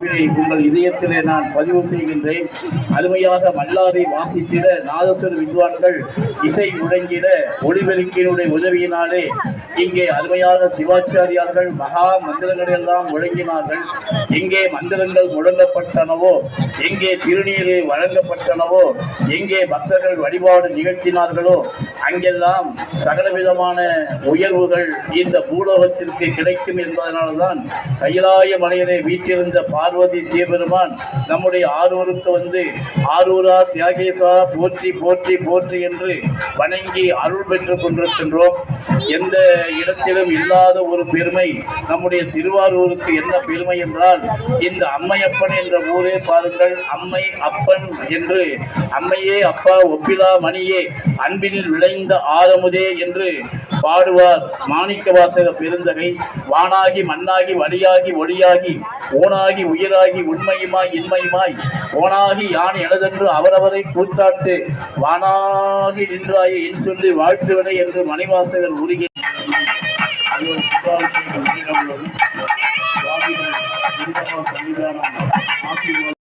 உங்கள் இதயத்திலே நான் பதிவு செய்கின்றேன். அருமையாக மல்லாரை வாசித்திட நாதஸ்வர வித்வான்கள் இசை முழங்கிட ஒளிபெருக்கினுடைய உதவியினாலே இங்கே அருமையாக சிவாச்சாரியார்கள் மகா மந்திரங்களை எல்லாம் முழங்கினார்கள். எங்கே மந்திரங்கள் முழங்கப்பட்டனவோ எங்கே திருநீரை வழங்கப்பட்டனவோ எங்கே பக்தர்கள் வழிபாடு நிகழ்த்தினார்களோ அங்கெல்லாம் சகலவிதமான உயர்வுகள் இந்த பூலோகத்திற்கு கிடைக்கும் என்பதனால்தான் கைலாய மலையிலே வீற்றிருந்த பார்வதி சிவபெருமான் நம்முடைய ஆரூருக்கு வந்து ஆரூரா தியாகேசா போற்றி போற்றி போற்றி என்று வணங்கி அருள் பெற்றுக் கொண்டிருக்கின்றோம். எந்த இடத்திலும் இல்லாத ஒரு பெருமை நம்முடைய திருவாரூருக்கு என்ன பெருமை என்றால் இந்த அம்மையப்பன் என்ற ஊரே பாருங்கள் அம்மை அப்பன் என்று அம்மையே அப்பா ஒப்பிலா மணியே அன்பினில் விளைந்த ஆரமுதே என்று பாடுவார் மாணிக்க வாசக பெருந்தகை வானாகி மண்ணாகி வழியாகி ஒளியாகி ஓனாகி உயிராகி உண்மையுமாய் இன்மையுமாய் ஓனாகி யான் எனதென்று அவரவரை கூத்தாட்டு வானாகி நின்றாயே என் சொல்லி வாழ்த்துவனை என்று மணிவாசகர் உருகி சன்னிதானம் ஆசீர்வாதம்.